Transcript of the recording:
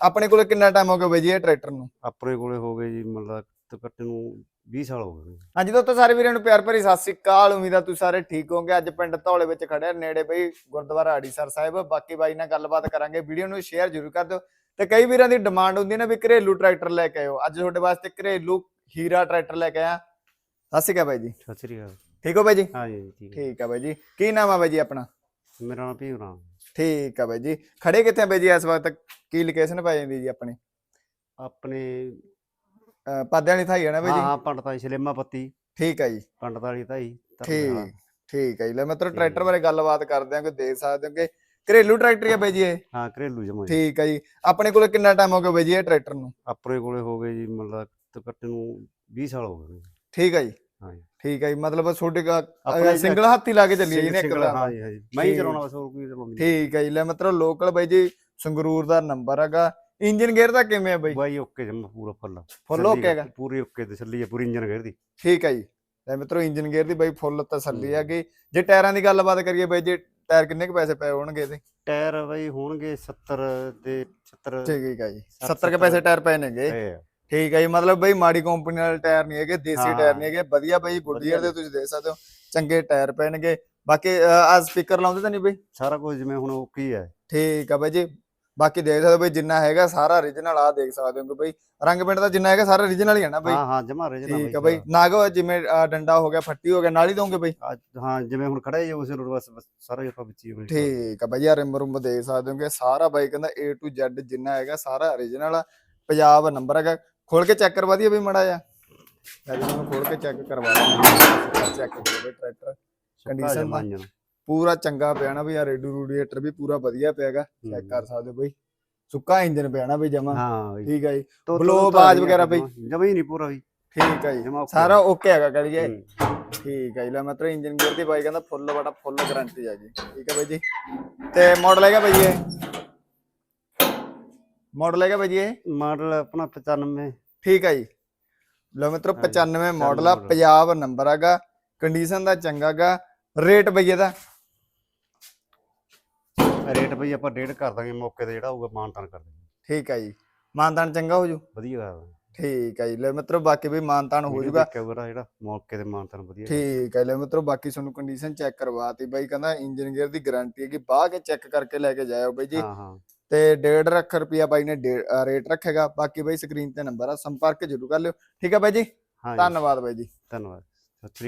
ਆਪਣੇ ਕੋਲੇ ਕਿੰਨਾ ਟਾਈਮ ਹੋ ਗਿਆ ਬਾਈ ਜੀ ਇਹ ਟਰੈਕਟਰ ਨੂੰ? ਆਪਣੇ ਕੋਲੇ ਹੋ ਗਏ ਜੀ ਮਤਲਬ ਤਕਰੀਬਨ ਨੂੰ 20 ਸਾਲ ਹੋ ਗਏ ਹਾਂਜੀ ਦੋਸਤੋ ਸਾਰੇ ਵੀਰਾਂ ਨੂੰ ਪਿਆਰ ਭਰੀ ਸਤਿ ਸ੍ਰੀ ਅਕਾਲ। ਉਮੀਦ ਆ ਤੁਸੀਂ ਸਾਰੇ ਠੀਕ ਹੋਵੋਗੇ। ਅੱਜ ਪਿੰਡ ਧੌਲੇ ਵਿੱਚ ਖੜਿਆ ਨੇੜੇ ਬਈ ਗੁਰਦੁਆਰਾ ਆੜੀਸਰ ਸਾਹਿਬ। ਬਾਕੀ ਬਾਈ ਨਾਲ ਗੱਲਬਾਤ ਕਰਾਂਗੇ। ਵੀਡੀਓ ਨੂੰ ਸ਼ੇਅਰ ਜ਼ਰੂਰ ਕਰ ਦਿਓ। ਤੇ ਕਈ ਵੀਰਾਂ ਦੀ ਡਿਮਾਂਡ ਹੁੰਦੀ ਨਾ ਵੀ ਘਰੇਲੂ ਟਰੈਕਟਰ ਲੈ ਕੇ ਆਇਓ। ਅੱਜ ਤੁਹਾਡੇ ਵਾਸਤੇ ਘਰੇਲੂ ਹੀਰਾ ਟਰੈਕਟਰ ਲੈ ਕੇ ਆਇਆ। ਸਤਿ ਸ਼੍ਰੀ ਅਕਾਲ ਬਾਈ ਜੀ। ਸਤਿ ਸ੍ਰੀ ਅਕਾਲ। ਠੀਕ ਹੋ ਬਾਈ ਜੀ? ਹਾਂ ਜੀ ਠੀਕ ਹੈ। ਠੀਕ ਆ ਬਾਈ ਜੀ। ਕੀ ਨਾਮ ਆ ਬਾਈ ਜੀ ਆਪਣਾ? ਮੇਰਾ ਨਾਮ ਭੀਮ ਠੀਕ ਆ ਬਾਈ ਜੀ। ਖੜੇ ਕਿੱਥੇ ਆ ਬਾਈ ਜੀ ਇਸ ਵਕਤ? ਕੀ ਲੋਕੇਸ਼ਨ ਪੈ ਜਾਂਦੀ ਜੀ ਆਪਣੀ? ਆਪਣੇ ਅਹ ਵਾਲੀ ਥਾਈ ਹੈ ਨਾ ਬਾਈ ਜੀ? ਹਾਂ ਪੰਡਤਾਂ ਸ਼ਲੇਮਾ ਪੱਤੀ। ਠੀਕ ਆ ਜੀ। ਪੰਡਤਾਂ ਵਾਲੀ ਧਾਈ ਠੀਕ ਠੀਕ ਹੈ ਜੀ। ਲੈ ਮਿੱਤਰੋ। ਟਰੈਕਟਰ ਬਾਰੇ ਗੱਲਬਾਤ ਕਰਦੇ ਆਂ ਕਿ ਦੇਖ ਸਕਦੇ ਹੋ ਕਿ ਘਰੇਲੂ ਟਰੈਕਟਰ ਹੀ ਆ ਬਾਈ ਜੀ ਇਹ? ਹਾਂ ਘਰੇਲੂ ਜਮਾ ਠੀਕ ਹੈ ਜੀ। ਆਪਣੇ ਕੋਲੇ ਕਿੰਨਾ ਟਾਈਮ ਹੋ ਗਿਆ ਬਾਈ ਜੀ ਇਹ ਟਰੈਕਟਰ ਨੂੰ? ਆਪਣੇ ਕੋਲੇ ਹੋ ਗਏ ਜੀ ਮਤਲਬ ਤਕਰੀਬਨ ਨੂੰ 20 ਸਾਲ ਹੋ ਗਏ। ਠੀਕ ਹੈ ਜੀ। ਹਾਂ ਜੀ। ਠੀਕ ਹੈ ਜੀ ਮਤਲਬ ਛੋਟੇ ਆਪਣੇ ਸਿੰਗਲ ਹੱਥ ਲਾ ਕੇ ਚੱਲੀਏ ਜੀ ਨੇ ਇੱਕ ਤਰ੍ਹਾਂ ਹਾਂ ਦਾ। ਜੀ ਹਾਂ ਜੀ। ਮੈਂ ਹੀ ਠੀਕ। ਚਲਾਉਣਾ ਬਸ ਹੋਰ ਕੋਈ ਚਲਾਉਂਦੀ ਠੀਕ ਹੈ ਜੀ ਲੈ ਮਿੱਤਰੋ ਲੋਕਲ ਬਾਈ ਜੀ ਸੰਗਰੂਰ ਦਾ ਨੰਬਰ ਹੈਗਾ। ਇੰਜਨ ਗੇਅਰ ਦਾ ਕਿਵੇਂ ਹੈ ਬਾਈ? ਬਾਈ ਓਕੇ ਜਮਾ ਪੂਰਾ ਫੁੱਲ ਚੱਲੀ okay ਹੈਗਾ? ਪੂਰੀ ਓਕੇ ਤੇ ਚੱਲੀ ਹੈ ਪੂਰੀ ਇੰਜਨ ਗੇਅਰ ਦੀ। ਠੀਕ ਹੈ ਜੀ। ਲੈ ਮਿੱਤਰੋ ਇੰਜਨ ਗੇਅਰ ਦੀ ਬਾਈ ਫੁੱਲ ਤਸੱਲੀ ਹੂੰ। ਹੈਗੀ। ਜੇ ਟਾਇਰਾਂ ਦੀ ਗੱਲਬਾਤ ਕਰੀਏ ਬਾਈ ਜੀ ਟਾਇਰ ਕਿੰਨੇ ਕੁ ਪੈਸੇ ਪਏ ਹੋਣਗੇ ਇਹਦੇ? ਟਾਇਰ ਬਾਈ ਹੋਣਗੇ 70 ਤੇ 76 ਠੀਕ ਹੈ ਜੀ। ਸੱਤ 70 ਕੇ ਪੈਸੇ ਟਾਇਰ ਪਏ ਨੇਗੇ। ਆ। ਠੀਕ ਹੈ ਜੀ ਮਤਲਬ ਬਈ ਮਾੜੀ ਕੰਪਨੀ ਵਾਲੇ ਟਾਇਰ ਨਹੀਂ ਹੈਗੇ ਦੇਸੀ ਟਾਇਰ। ਨਹੀਂ ਹੈਗੇ। ਵਧੀਆ ਬਈ ਗੁੱਡੀਅਰ ਦੇ ਤੁਸੀਂ ਦੇਖ ਸਕਦੇ ਹੋ ਚੰਗੇ ਟਾਇਰ ਪੈਣਗੇ। ਬਾਕੀ ਆ ਸਪੀਕਰ ਲਾਉਂਦੇ ਤਾਂ ਨਹੀਂ ਬਈ? ਸਾਰਾ ਕੁਝ ਜਿਵੇਂ ਹੁਣ ਓਕੇ ਹੀ। ਠੀਕ ਆ ਬਈ ਜੀ। ਬਾਕੀ ਦੇਖ ਸਕਦੇ ਬਈ ਜਿੰਨਾ ਹੈਗਾ ਸਾਰਾ origignal ਆ ਦੇਖ ਸਕਦੇ ਹੋ ਬਈ ਰੰਗ ਪਿੰਡ ਦਾ ਜਿੰਨਾ ਹੈਗਾ ਸਾਰਾ origignal ਹੀ ਹੈ ਨਾ ਬਈ? ਹਾਂ ਹਾਂ ਜਮਾ ਰੇ ਠੀਕ ਆ ਬਈ। ਨਾਗੋ ਜਿਵੇਂ ਡੰਡਾ ਹੋ ਗਿਆ ਫੱਟੀ ਹੋ ਗਿਆ ਨਾਲ ਹੀ ਦੋਗੇ ਬਈ? ਹਾਂ ਜਿਵੇਂ ਹੁਣ ਖੜਾ ਹੀ ਉਸੇ ਨੂੰ ਬਸ ਸਾਰਾ ਹੀ ਆਪਾਂ ਵਿੱਚ ਹੀ ਠੀਕ ਆ ਬਈ ਯਾਰ ਰਿਮ ਰੁਮ ਦੇਖ ਸਕਦੇ ਹੋ ਕਿ ਸਾਰਾ ਬਾਈ ਕਹਿੰਦਾ A to Z ਜਿੰਨਾ ਹੈਗਾ ਸਾਰਾ origignal ਆ। ਪੰਜਾਬ ਨੰਬਰ ਹੈਗਾ ਖੋਲ ਕੇ ਚੈੱਕ ਕਰਵਾ ਦਈਏ ਬਈ ਮੜਾ ਜਾ ਤੁਹਾਨੂੰ ਖੋਲ ਕੇ ਚੈੱਕ ਕਰਵਾ ਦਿੰਦੇ ਚੈੱਕ ਕਰੋ ਬਈ ਟਰੈਕਟਰ। ਜਮਾਂ ਦਾ। ਪੂਰਾ ਚੰਗਾ ਪਿਆ ਨਾ ਬਈ ਯਾਰ ਰੇਡੂ ਰੂਡੀਏਟਰ ਵੀ ਪੂਰਾ ਵਧੀਆ ਪਿਆਗਾ ਚੈੱਕ ਹੂੰ। ਕਰ ਸਕਦੇ ਹੋ ਬਈ। ਸੁੱਕਾ ਇੰਜਨ ਪਿਆ ਨਾ ਬਈ ਜਮਾ। ਹਾਂ ਬਈ। ਠੀਕ ਆ ਜੀ। ਆਵਾਜ਼ ਨਹੀਂ ਵਗੈਰਾ ਬਈ? ਜਮਾਂ ਹੀ ਨਹੀਂ ਪੂਰਾ ਵੀ ਠੀਕ ਆ ਜੀ। ਸਾਰਾ ਓਕੇ ਹੈਗਾ ਹੂੰ। ਠੀਕ ਆ ਜੀ। ਲੈ ਮਤਲਬ ਇੰਜਨ ਗੇਅਰ ਦੀ ਬਾਈ ਕਹਿੰਦਾ ਫੁੱਲ ਬੜਾ ਫੁੱਲ ਗਾਰੰਟੀ ਆ ਜੀ। ਠੀਕ ਆ ਬਾਈ ਜੀ। ਤੇ ਮਾਡਲ ਹੈਗਾ ਬਾਈ ਇਹ। ਮਾਡਲ ਹੈਗਾ ਬਾਈ ਜੀ ਇਹ? ਮਾਡਲ ਆਪਣਾ 95 ਠੀਕ ਆ ਜੀ। ਲਓ ਮਿੱਤਰੋ ਹਾਂਜੀ, 95 ਮਾਡਲ ਆ। ਪੰਜਾਬ ਨੰਬਰ ਹੈਗਾ ਕੰਡੀਸ਼ਨ ਦਾ ਚੰਗਾ ਗਾ ਰੇਟ ਬਈ ਇਹਦਾ। ਰੇਟ ਬਈ ਆਪਾਂ ਡੇਢ ਕਰ ਦਾਂਗੇ ਮੌਕੇ ਤੇ ਜਿਹੜਾ ਹੋਊਗਾ ਮਾਨਤਾਨ ਕਰ ਦਾਂਗੇ। ਠੀਕ ਆ ਜੀ। ਮਾਨਤਾਨ ਚੰਗਾ ਹੋ ਜੂ? ਵਧੀਆ ਕਰ ਦਾਂਗੇ ਠੀਕ ਆ ਜੀ। ਲੈ ਮਿੱਤਰੋ ਬਾਕੀ ਵੀ ਮਾਨਤਾਨ ਹੋ ਜੂਗਾ। ਜਿਹੜਾ ਮੌਕੇ ਤੇ ਮਾਨਤਾਨ ਵਧੀਆ ਠੀਕ ਹੈ ਲੈ ਮਿੱਤਰੋ ਬਾਕੀ ਤੁਹਾਨੂੰ ਕੰਡੀਸ਼ਨ ਚੈੱਕ ਕਰਵਾਤੀ ਬਾਈ ਕਹਿੰਦਾ ਇੰਜਨ ਗੇਅਰ ਦੀ ਗਾਰੰਟੀ ਹੈ ਕਿ ਬਾਹ ਕੇ ਚੈੱਕ ਕਰਕੇ ਲੈ ਕੇ ਜਾਇਓ ਬਾਈ ਜੀ। ਹਾਂ ਹਾਂ। ਤੇ 1.5 ਲੱਖ ਰੁਪਿਆ ਬਾਈ ਨੇ ਰੇਟ ਰੱਖੇਗਾ। ਬਾਕੀ ਬਾਈ ਸਕਰੀਨ ਤੇ ਨੰਬਰ ਆ ਸੰਪਰਕ ਜ਼ਰੂਰ ਕਰ ਲਿਓ। ਠੀਕ ਹੈ ਬਾਈ ਜੀ। ਧੰਨਵਾਦ ਬਾਈ ਜੀ। ਧੰਨਵਾਦ। ਸਤਿ ਸ੍ਰੀ